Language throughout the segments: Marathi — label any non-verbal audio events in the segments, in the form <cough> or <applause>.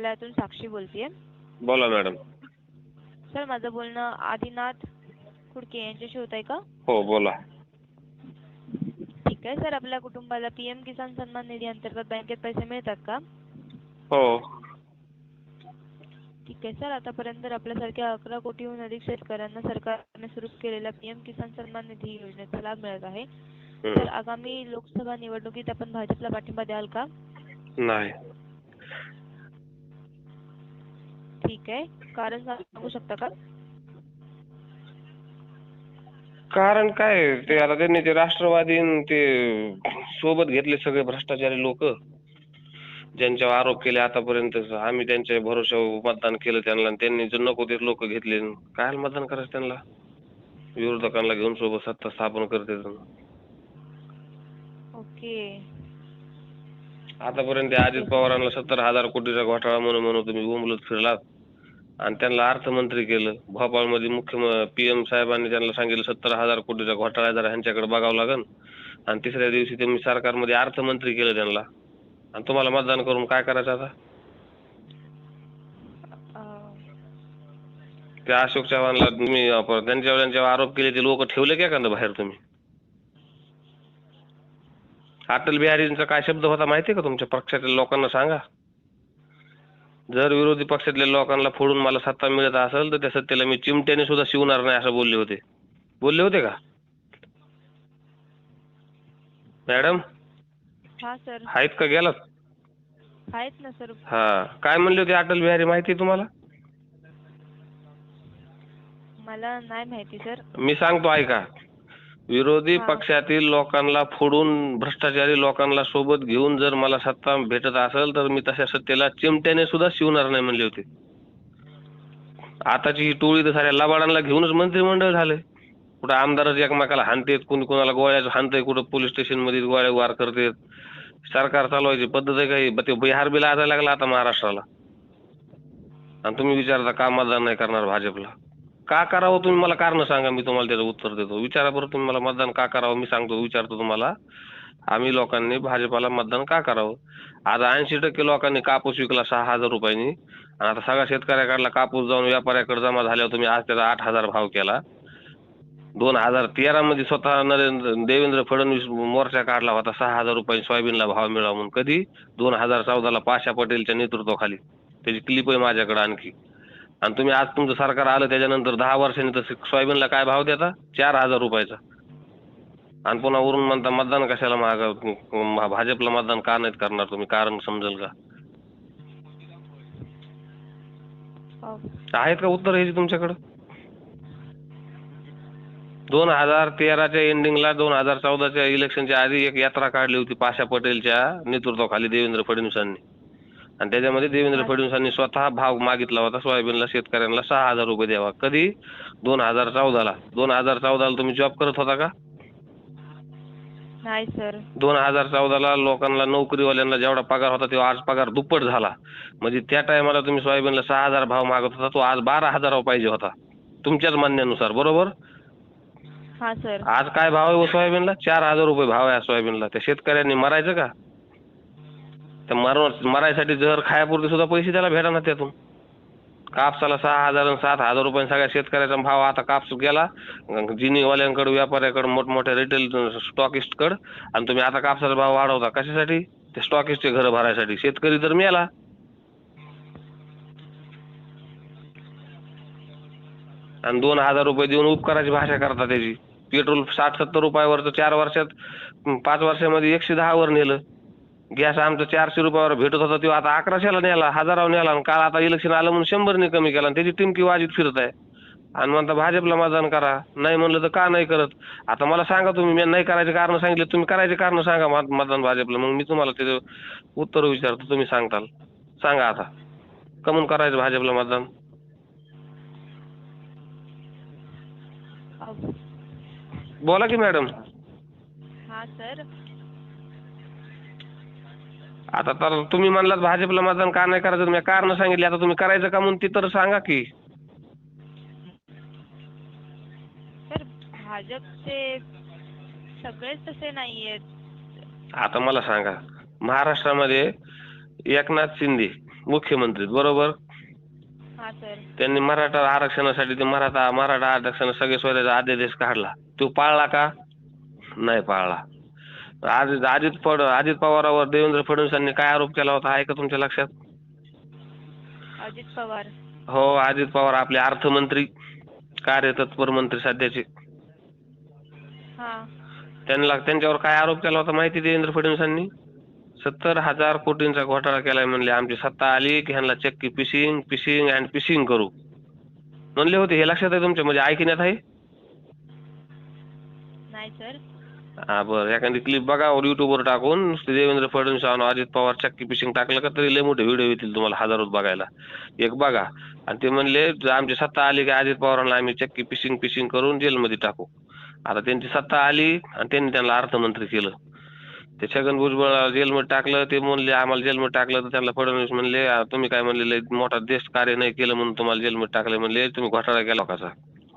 न्यायालयातून साक्षी बोलतेय. बोला मॅडम. सर माझं बोलणं आदिनाथ खुडके यांच्याशी होत आहे का? हो बोला. ठीक आहे सर. आपल्या कुटुंबाला पी एम किसान सन्मान निधी अंतर्गत बँकेत पैसे मिळतात का? हो. ठीक आहे सर. आतापर्यंत आपल्यासारख्या अकरा कोटीहून अधिक शेतकऱ्यांना सरकारने सुरू केलेल्या पी एम किसान सन्मान निधी योजनेचा लाभ मिळत आहे. तर आगामी लोकसभा निवडणुकीत आपण भाजपला पाठिंबा द्याल का? नाही. ठीक आहे. कारण सांगू शकता का? कारण काय आहे, ते आता त्यांनी ते राष्ट्रवादी न ते सोबत घेतले सगळे भ्रष्टाचारी लोक. ज्यांच्यावर आरोप केले आतापर्यंत आम्ही त्यांच्या भरोश्यावर मतदान केलं त्यांना आणि त्यांनी जे नको ते लोक घेतले. काय मतदान करायचं त्यांना? विरोधकांना घेऊन सोबत सत्ता स्थापन करते ओके. आतापर्यंत अजित पवारांना सत्तर हजार कोटीचा घोटाळा म्हणून म्हणून तुम्ही बोंबलत फिरलात. आणि त्यांना अर्थमंत्री केलं. भोपाळमध्ये मुख्य पीएम साहेबांनी त्यांना सांगितलं सत्तर हजार कोटीचा घोटाळा जरा ह्यांच्याकडे बघावं लागेल आणि तिसऱ्या दिवशी तुम्ही सरकारमध्ये अर्थमंत्री केलं त्यांना. आणि तुम्हाला मतदान करून काय करायचं आता? त्या अशोक चव्हाणला तुम्ही त्यांच्यावर त्यांच्यावर आरोप केले ते लोक ठेवले का एखादं बाहेर तुम्ही? अटल बिहारींचा काय शब्द होता माहितीये का तुमच्या पक्षातल्या लोकांना सांगा? जर विरोधी पक्षातल्या लोकांना फोडून मला सत्ता मिळत असेल तर त्या सत्तेला मी चिमट्याने सुद्धा शिवणार नाही असं बोलले होते. बोलले होते का? मॅडम? हा सर. आहेत का गेलात? आहेत ना सर. हा. काय म्हणले होते अटल बिहारी माहिती तुम्हाला? मला नाही माहिती सर. मी सांगतो ऐका. विरोधी. पक्षातील लोकांना फोडून भ्रष्टाचारी लोकांना सोबत घेऊन जर मला सत्ता भेटत असेल तर मी तशा सत्तेला चिमट्याने सुद्धा शिवणार नाही म्हणले होते. आताची ही टोळी तर साऱ्या लबाडांना घेऊनच मंत्रिमंडळ झाले. कुठं आमदारच एकमेकाला हाणतेत कोणी कोणाला गोळ्याच हाणतंय कुठं पोलीस स्टेशनमध्ये गोळ्या वार करतेत. सरकार चालवायची पद्धत आहे काही ते बिहार बिल लाजायला लागला आता महाराष्ट्राला. आणि तुम्ही विचारता का मतदान नाही करणार भाजपला? का करावं तुम्ही मला कारण सांगा मी तुम्हाला त्याचं उत्तर देतो. विचारा बरं तुम्ही मला मतदान का करावं मी सांगतो विचारतो तुम्हाला. आम्ही लोकांनी भाजपाला मतदान का करावं? आज ऐंशी टक्के लोकांनी कापूस विकला सहा हजार रुपयांनी. आणि आता सगळ्या शेतकऱ्याकडला कापूस जाऊन व्यापाऱ्याकडे जमा झाल्यावर तुम्ही आज त्याचा आठ हजार भाव केला. दोन हजार तेरा मध्ये स्वतः नरेंद्र देवेंद्र फडणवीस मोर्चा काढला होता. सहा हजार रुपये सोयाबीनला भाव मिळावा म्हणून. कधी? दोन हजार चौदाला पाशा पटेलच्या नेतृत्वाखाली. त्याची क्लिप आहे माझ्याकडे आणखी. आणि तुम्ही आज तुमचं सरकार आलं त्याच्यानंतर दहा वर्षांनी तर सोयाबीनला काय भाव देता? चार हजार रुपयाचा. आणि पुन्हा वरून म्हणता मतदान कशाला माग भाजपला मतदान का नाहीत करणार तुम्ही? कारण समजेल का? अं, आहेत का उत्तर ह्याची तुमच्याकडं? दोन हजार तेराच्या एंडिंगला दोन हजार चौदाच्या इलेक्शनच्या आधी एक यात्रा काढली होती पाशा पटेलच्या नेतृत्वाखाली देवेंद्र फडणवीसांनी. आणि त्याच्यामध्ये देवेंद्र फडणवीसांनी स्वतः भाव मागितला होता सोयाबीनला शेतकऱ्यांना सहा हजार रुपये द्यावा. कधी? दोन हजार चौदाला. दोन हजार चौदाला तुम्ही जॉब करत होता का? नाही सर दोन हजार चौदाला लोकांना नोकरीवाल्यांना जेवढा पगार होता तेव्हा आज पगार दुप्पट झाला. म्हणजे त्या टायमाला तुम्ही सोयाबीनला सहा हजार भाव मागत होता तो आज बारा हजारावर पाहिजे होता. तुमच्याच म्हणण्यानुसार बरोबर? हा सर आज काय भाव आहे हो सोयाबीनला? चार हजार रुपये भाव आहे सोयाबीनला. त्या शेतकऱ्यांनी मरायचं का? त्या मर मरायसाठी जर खायापुरते सुद्धा पैसे त्याला भेटा ना त्यातून. कापसाला सहा हजार आणि सात हजार रुपये सगळ्या शेतकऱ्याचा भाव आता कापूस गेला. जिनीवाल्यांकडे व्यापाऱ्याकडे मोठमोठ्या रिटेल स्टॉकिस्टकडे आणि तुम्ही आता कापसाचा भाव वाढवता कशासाठी? ते स्टॉकिस्टचे घर भरायसाठी. शेतकरी तर मेला. आणि दोन हजार रुपये देऊन उपकाराची भाषा करता त्याची. पेट्रोल साठ सत्तर रुपयावरचं चार वर्षात पाच वर्षामध्ये एकशे दहावर नेलं. गॅस आमचं चारशे रुपयावर भेटत होता तो आता अकराशेला नेला हजारावर नेला आणि काल आता इलेक्शन आलं म्हणून शंभरने कमी केला आणि त्याची टिमकी वाजीत फिरत आहे. आणि म्हणता भाजपला मतदान करा नाही म्हणलं तर का नाही करत? आता मला सांगा तुम्ही मी नाही करायचे कारण सांगितले तुम्ही करायचे कारण सांगा मत- मतदान भाजपला. मग मी तुम्हाला त्याचं उत्तर विचारतो तुम्ही सांगताल. सांगा आता. कमून करायचं भाजपला मतदान? अं, बोला की मॅडम. हा सर. आता तर तुम्ही म्हणलात भाजपला मतदान का नाही करायचं? मी कारण सांगितले. आता तुम्ही करायचं का म्हणून ती तर सांगा की. सर भाजपचे सगळेच तसे नाहीयेत. आता मला सांगा. महाराष्ट्रामध्ये एकनाथ शिंदे मुख्यमंत्री बरोबर? हा सर. त्यांनी मराठा आरक्षणासाठी ते मराठा मराठा आरक्षण सगळे सोयऱ्याचा अध्यादेश काढला. तो पाळला का? नाही पाळला. आज अजित पड अजित पवारावर देवेंद्र फडणवीसांनी काय आरोप केला होता आहे का तुमच्या लक्षात? अजित पवार. हो अजित पवार आपले अर्थमंत्री कार्यतत्पर मंत्री सध्याचे. हा. त्यांना त्यांच्यावर काय आरोप केला होता माहिती देवेंद्र फडणवीसांनी सत्तर हजार कोटींचा घोटाळा केलाय म्हणले आमची सत्ता आली की ह्यांना चक्की पिशिंग पिशिंग अँड पिशिंग करू. म्हणले होते हे लक्षात आहे तुमच्या? म्हणजे ऐकण्यात आहे? नाही सर हा बरं. एखादी क्लिप बघा युट्यूबवर टाकून. नुसते देवेंद्र फडणवीस आणि अजित पवार चक्की पिशिंग टाकलं का तरी लय मोठे व्हिडिओ येतील तुम्हाला हजारोत बघायला. एक बघा. आणि ते म्हणले आमची सत्ता आली की अजित पवारांना आम्ही चक्की पिशिंग पिशिंग करून जेलमध्ये टाकू. आता त्यांची सत्ता आली आणि त्यांनी त्यांना अर्थमंत्री केलं. ते छगन भुजबळ जेलमध्ये टाकलं ते म्हणले आम्हाला जेलमध्ये टाकलं. तर त्यांना फडणवीस म्हणले तुम्ही काय म्हणले मोठा देश कार्य नाही केलं म्हणून तुम्हाला जेलमध्ये टाकलं म्हणले तुम्ही घोटाळा केला कसा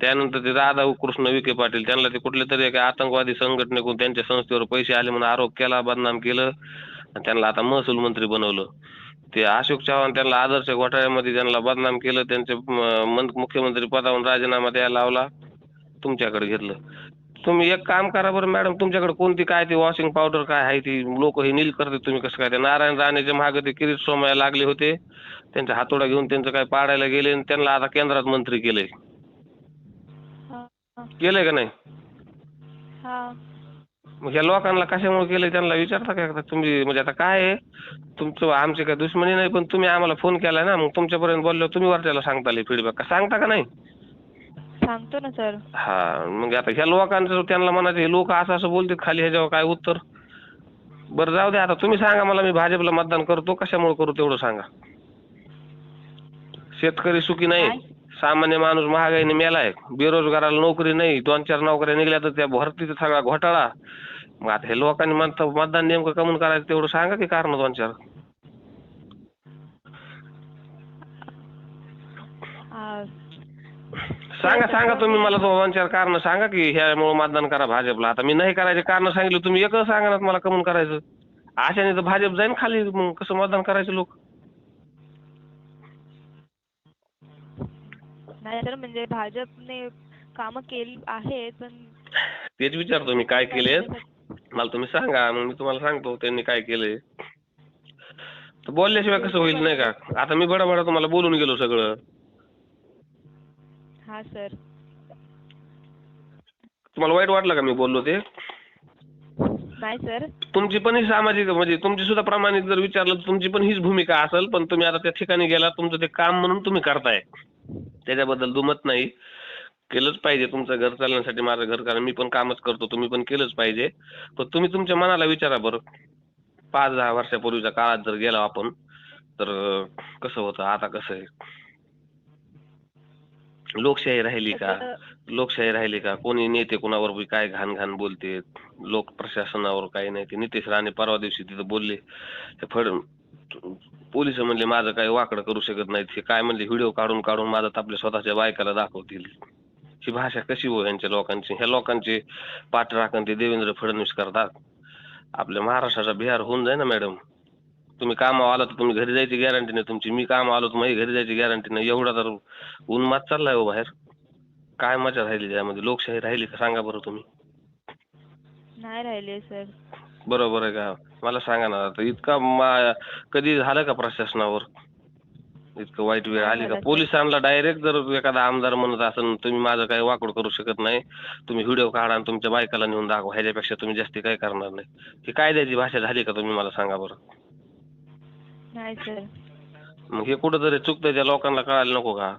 त्यानंतर ते राधा कृष्ण विखे पाटील त्यांना ते कुठले तरी एका आतंकवादी संघटनेकडून त्यांच्या संस्थेवर पैसे आले म्हणून आरोप केला बदनाम केलं. आणि त्यांना आता महसूल मंत्री बनवलं. ते अशोक चव्हाण त्यांना आदर्श घोटाळ्यामध्ये त्यांना बदनाम केलं त्यांचे मुख्यमंत्री पदावरून राजीनामा द्यायला लावला. तुमच्याकडे घेतलं. तुम्ही एक काम करा बरं मॅडम तुमच्याकडे कोणती काय ती वॉशिंग पावडर काय आहे ती लोक हे नील करते तुम्ही कसं काय ते? नारायण राणेचे मागे ते किरीट सोमाया लागले होते. त्यांचा हातोडा घेऊन त्यांचं काय पाडायला गेले आणि त्यांना आता केंद्रात मंत्री केलंय. केलंय का नाही? हा. मग ह्या लोकांना कशामुळे केलंय त्यांना विचारता का एकदा? तुम्ही म्हणजे आता काय आहे? तुमचं आमची काय दुश्मनी नाही पण तुम्ही आम्हाला फोन केलाय ना मग तुमच्यापर्यंत बोललो तुम्ही वरच्याला सांगता फीडबॅक का सांगता का नाही? सांगतो ना सर हा मग आता ह्या लोकांचं त्यांना म्हणायचं हे लोक असं असं बोलतात खाली ह्याच्यावर काय उत्तर? बरं जाऊ दे आता तुम्ही सांगा मला मी भाजपला मतदान करतो कशामुळे करू तेवढं सांगा? शेतकरी सुखी नाही? सामान्य माणूस महागाईने मेलाय बेरोजगाराला नोकरी नाही दोन चार नोकऱ्या निघल्या तर त्या भरतीचा सगळा घोटाळा. मग आता हे लोकांनी म्हणता मतदान नेमकं कमून करायचं तेवढं सांगा की कारण दोन चार. सांगा सांगा तुम्ही मला दोन चार कारण सांगा की ह्यामुळे मतदान करा भाजपला. आता मी नाही करायचे कारण सांगितलं तुम्ही एकच सांगा ना मला कमून करायचं. अशाने तर भाजप जाईन खाली मग कसं मतदान करायचं लोक? नाही सर म्हणजे भाजपने कामं केली आहेत पण तेच विचारतो मी काय केले मला तुम्ही सांगा मग मी तुम्हाला सांगतो त्यांनी काय केलंय तर बोलल्याशिवाय कसं होईल नाही का? आता मी बडा बडा तुम्हाला बोलून गेलो सगळं. हा सर. तुम्हाला वाईट वाटलं का मी बोललो ते? नाही सर. तुमची पण ही सामाजिक म्हणजे तुमची सुद्धा प्रामाणिक जर विचारलं तर तुमची पण हीच भूमिका असेल पण तुम्ही आता त्या ठिकाणी गेला तुमचं ते काम म्हणून तुम्ही करताय. त्याच्याबद्दल दुमत नाही. केलंच पाहिजे तुमचं घर चालण्यासाठी माझं घर कारण मी पण कामच करतो तुम्ही पण केलंच पाहिजे. पण तुम्ही तुमच्या मनाला विचारा बरं. पाच दहा वर्षापूर्वीच्या काळात जर गेलो आपण तर कसं होतं आता कसं आहे? लोकशाही राहिली का? लोकशाही राहिली का? कोणी नेते कोणावर काय घाण घाण बोलते? लोक प्रशासनावर काही नाही. ते नितेश राणे परवा दिवशी तिथं बोलले फड पोलीस म्हणले माझं काही वाकडं करू शकत नाहीत. हे काय म्हणले व्हिडिओ काढून काढून माझं आपल्या स्वतःच्या बायकाला दाखवतील. ही भाषा कशी हो यांच्या लोकांची? ह्या लोकांचे पाठराखण ते देवेंद्र फडणवीस करतात. आपल्या महाराष्ट्राचा बिहार होऊन जाय ना मॅडम. तुम्ही कामावर आला तर तुम्ही घरी जायची गॅरंटी नाही. तुमची मी कामावर आलो तर माझी घरी जायची गॅरंटी नाही. एवढा तर उन्माद चाललाय हो बाहेर. काय मजा राहिली त्यामध्ये? लोकशाही राहिली का? सांगा बरं तुम्ही. नाही राहिले सर. बरोबर आहे का? मला सांगा ना आता इतका मा- कधी झालं का प्रशासनावर? इतकं वाईट वेळ आली का. पोलिसांना डायरेक्ट जर एखादा आमदार म्हणत असेल तुम्ही माझं काही वाकड करू शकत नाही तुम्ही व्हिडिओ काढा आणि तुमच्या बायकाला नेऊन दाखवा. ह्याच्यापेक्षा तुम्ही जास्ती काही करणार नाही. ही कायद्याची भाषा झाली का तुम्ही मला सांगा बरं. नाही सर मग हे कुठंतरी चुकतंय त्या लोकांना कळायला नको का?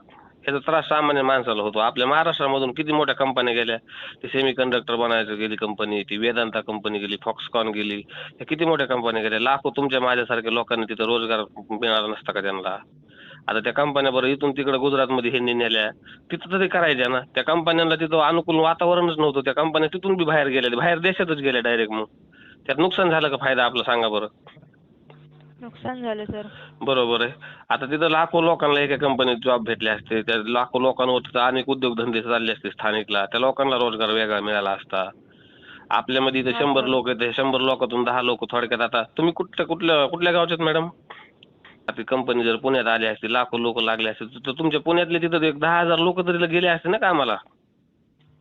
ह्याचा त्रास सामान्य माणसाला होतो. आपल्या महाराष्ट्रामधून किती मोठ्या कंपन्या गेल्या? ती सेमी कंडक्टर बनायचं गेली कंपनी ती वेदांता कंपनी गेली फॉक्सकॉन गेली. ह्या किती मोठ्या कंपन्या गेल्या? लाखो तुमच्या माझ्यासारख्या लोकांनी तिथं रोजगार मिळाला नसता का त्यांना? आता त्या कंपन्या बरं इथून तिकडे गुजरातमध्ये हे नेल्या तिथं तरी करायच्या ना? त्या कंपन्यांना तिथं अनुकूल वातावरणच नव्हतं. त्या कंपन्या तिथून बी बाहेर गेल्या. बाहेर देशातच गेल्या डायरेक्ट मग. त्यात नुकसान झालं का फायदा आपला सांगा बरं. नुकसान झालं सर. बरोबर आहे. आता तिथं लाखो लोकांना एका कंपनीत जॉब भेटले असते. त्या लाखो लोकांवर तिथं अनेक उद्योगधंदे चालले असते स्थानिकला. त्या लोकांना रोजगार वेगळा मिळाला असता. आपल्यामध्ये इथे शंभर. लोक आहेत शंभर लोकातून दहा लोक थोडक्यात आता तुम्ही कुठल्या कुठल्या कुठल्या गावच्यात मॅडम? ती कंपनी जर पुण्यात आली असती लाखो लोक लागले असते तर तुमच्या पुण्यातले तिथं एक दहा हजार लोक तरी गेले असते ना कामाला?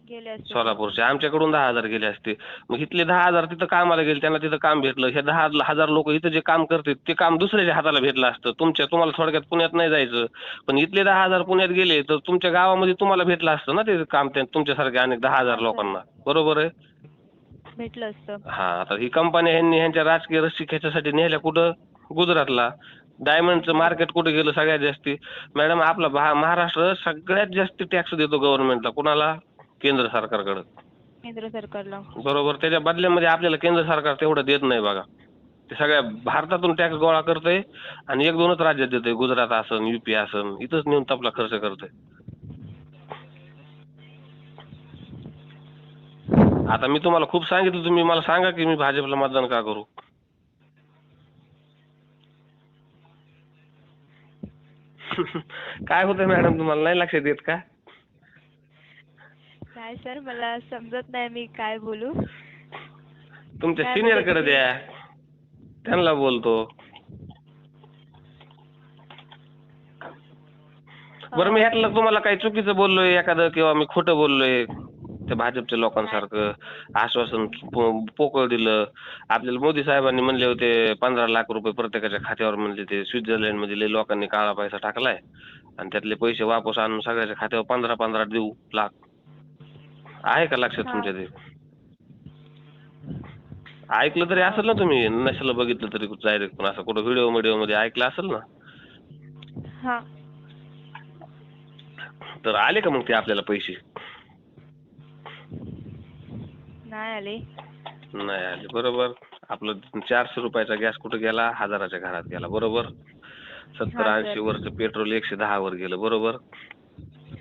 गेले असते सोलापूरचे. आमच्याकडून दहा हजार गेले असते. मग इथले दहा हजार तिथं कामाला गेले त्यांना तिथं काम भेटलं. हे दहा हजार लोक इथं जे काम करतात ते काम दुसऱ्याच्या हाताला भेटलं असतं. तुमच्या तुम्हाला थोडक्यात पुण्यात नाही जायचं. पण इथले दहा हजार पुण्यात गेले तर तुमच्या गावामध्ये तुम्हाला भेटलं असतं ना ते काम त्या तुमच्यासारख्या अनेक दहा हजार लोकांना. बरोबर आहे? भेटलं असतं. हा आता ही कंपन्या ह्यांनी ह्यांच्या राजकीय रस्सी खेचासाठी नेल्या कुठं? गुजरातला. डायमंडचं मार्केट कुठे गेलं सगळ्यात जास्ती? मॅडम आपला भा महाराष्ट्र सगळ्यात जास्त टॅक्स देतो गव्हर्नमेंटला कुणाला? केंद्र सरकारकडं. केंद्र सरकारला. बरोबर त्याच्या बदल्यामध्ये आपल्याला केंद्र सरकार तेवढं देत नाही बघा. ते सगळ्या भारतातून टॅक्स गोळा करतंय आणि एक दोनच राज्यात देतंय गुजरात असन युपी असन इथंच नेऊन आपला खर्च करतंय. आता मी तुम्हाला खूप सांगितलं तुम्ही मला सांगा की मी भाजपला मतदान का करू? <laughs> काय होतं मॅडम तुम्हाला नाही लक्षात येत का? काय सर? मला समजत नाही मी काय बोलू. तुमच्या काय सिनियरकडे? द्या. त्यांना बोलतो. बरं मी ह्यातलं तुम्हाला काही चुकीचं बोललोय एखादं किंवा मी खोटं बोललोय त्या भाजपच्या लोकांसारखं आश्वासन पो- पोकळ दिलं. आपल्याला मोदी साहेबांनी म्हणले होते पंधरा लाख रुपये प्रत्येकाच्या खात्यावर म्हणले ते स्वित्झर्लंडमध्ये लय लोकांनी काळा पैसा टाकलाय. आणि त्यातले पैसे वापस आणून सगळ्याच्या खात्यावर पंधरा पंधरा देऊ लाख. आहे का लक्षात. तुमच्या ते ऐकलं तरी असेल ना तुम्ही नसेल बघितलं तरी डायरेक्ट पण असं कुठं व्हिडिओ व्हिडिओमध्ये ऐकलं असेल ना? हा. तर आले का मग ते आपल्याला पैसे? नाही आले. नाही आले बरोबर. आपलं चारशे रुपयाचा गॅस कुठं गेला? हजाराच्या घरात गेला बरोबर. सत्तर. ऐंशी वरचं पेट्रोल एकशे दहा वर गेलं बरोबर.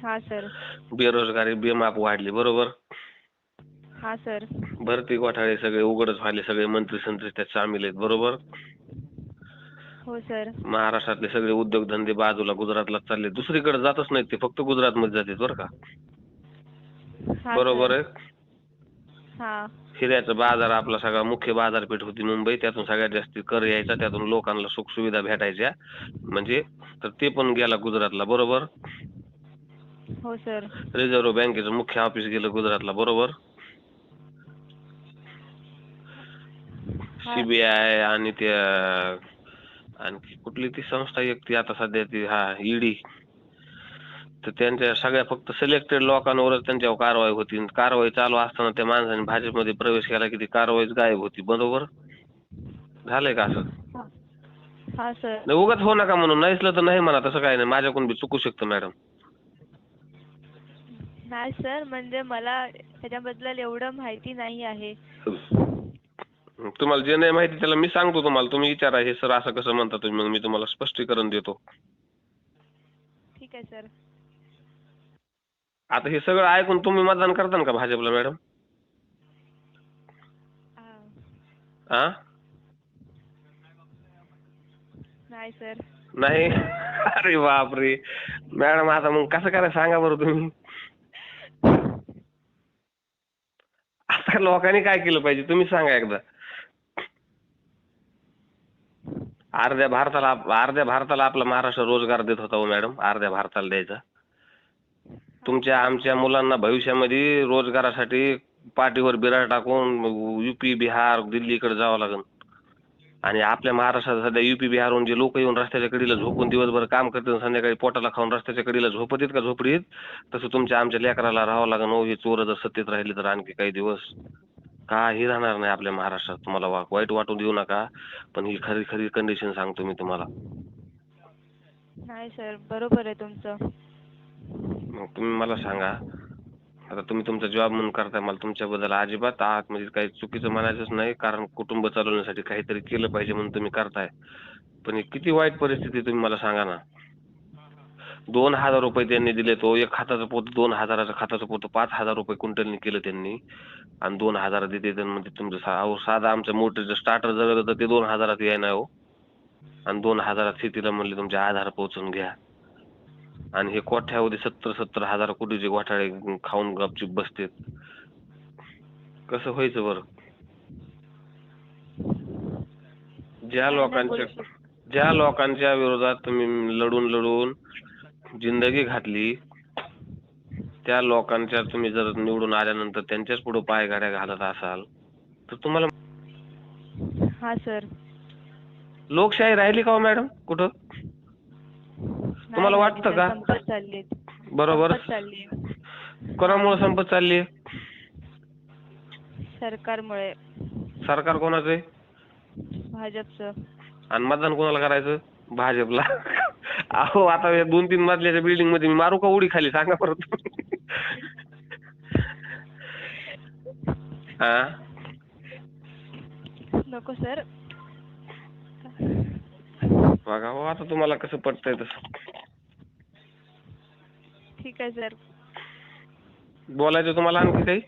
हा सर. बेरोजगारी बेमाप वाढली बरोबर? हा सर. भरती घोटाळे सगळे उघडच झाले सगळे मंत्री संत्री त्यात सामील आहेत बरोबर? हो सर. महाराष्ट्रातले सगळे उद्योगधंदे बाजूला गुजरातला चालले दुसरीकडे जातच नाहीत ते फक्त गुजरातमध्ये जातात बरं का? हा बरोबर सर. आहे? हा. हिऱ्याचा बाजार आपला सगळा मुख्य बाजारपेठ होती मुंबई त्यातून सगळ्यात जास्त कर यायचा त्यातून लोकांना सुखसुविधा भेटायच्या म्हणजे तर ते पण गेला गुजरातला बरोबर? हो सर रिझर्व्ह बँकेचं मुख्य ऑफिस गेलं गुजरातला बरोबर? हा. सीबीआय आणि त्या आणखी कुठली ती संस्था एक ती आता सध्या ती हा ईडी तर त्यांच्या सगळ्या फक्त सिलेक्टेड लोकांवरच त्यांच्यावर कारवाई होती. आणि कारवाई चालू असताना त्या माणसाने भाजपमध्ये प्रवेश केला की ती कारवाईच गायब होती बरोबर? झालंय का असं? हा. सर नाही उगाच हो नका म्हणून नाहीसलं तर नाही म्हणा तसं काय नाही. माझ्याकडून बी चुकू शकतं मॅडम नाही सर म्हणजे मला त्याच्याबद्दल एवढं माहिती नाही आहे. तुम्हाला जे नाही माहिती त्याला मी सांगतो तुम्हाला. तुम्ही विचारा हे सर असं कसं म्हणता तुम्ही मग मी तुम्हाला स्पष्टीकरण देतो. ठीक आहे सर. आता हे सगळं ऐकून तुम्ही मतदान करता का भाजपला मॅडम? हा. हा नाही सर. नाही? <laughs> अरे बापरे. मॅडम आता मग कसं करायचं सांगा बरं तुम्ही आता लोकांनी काय केलं पाहिजे? तुम्ही सांगा एकदा. अर्ध्या भारताला अर्ध्या भारताला आपला महाराष्ट्र रोजगार देत होता हो मॅडम अर्ध्या भारताला द्यायचा. तुमच्या आमच्या मुलांना भविष्यामध्ये रोजगारासाठी पाठीवर बिराड टाकून युपी बिहार दिल्लीकडे जावं लागेल. आणि आपल्या महाराष्ट्रात सध्या युपी बिहारहून जे लोक येऊन रस्त्याच्या कडेला झोपून दिवसभर काम करतात आणि संध्याकाळी पोटाला खाऊन रस्त्याच्या कडेला झोपत का झोपडीत तसं तुमच्या आमच्या लेकराला राहावं लागेल. हो हे चोर जर सत्तेत राहिले तर आणखी काही दिवस काही राहणार नाही आपल्या महाराष्ट्रात. तुम्हाला वा वाईट वाटून देऊ नका पण ही खरी खरी कंडिशन सांगतो मी तुम्हाला. नाही सर बरोबर आहे तुमचं. मग तुम्ही मला सांगा आता तुम्ही तुमचा जॉब म्हणून करताय मला तुमच्याबद्दल अजिबात आहात म्हणजे काही चुकीचं म्हणायचंच नाही कारण कुटुंब चालवण्यासाठी काहीतरी केलं पाहिजे म्हणून तुम्ही करताय. पण ही किती वाईट परिस्थिती तुम्ही मला सांगा ना. दोन हजार रुपये त्यांनी दिले तो एक खाताचं पोत दोन हजाराचं खाताचं पोत पाच हजार रुपये क्विंटलनी केलं त्यांनी. आणि दोन हजार देते म्हणजे तुमचं सा- अहो साधा आमच्या मोटरचं स्टार्टर जळलं तर ते दोन हजारात येणार हो. आणि दोन हजारात शेतीला म्हणले तुमचे आधार पोहोचून घ्या. आणि हे कोठ्यावधी सत्तर सत्तर हजार कोटीचे घोटाळे खाऊन गपचूप बसतेत. कसं व्हायचं बरं? ज्या लोकांच्या. ज्या लोकांच्या विरोधात तुम्ही लढून लढून जिंदगी घातली त्या लोकांच्या तुम्ही जर निवडून आल्यानंतर त्यांच्याच पुढे पाय गाड्या घालत असाल तर तुम्हाला हा सर. लोकशाही राहिली का हो मॅडम? कुठं? तुम्हाला वाटतं का? संपत चालली बरोबर. चालली कोणामुळे संपत चालली सरकारमुळे. सरकार कोणाचं आहे भाजपचं. आणि मतदान कोणाला करायचं? भाजपला. अहो आता या दोन तीन मजल्याच्या बिल्डिंगमध्ये मी मारू का उडी खाली? सांगा परत हा? नको सर. बघा आता तुम्हाला कसं पटतंय तसं. ठीक आहे सर बोलायचं तुम्हाला आणखी काही?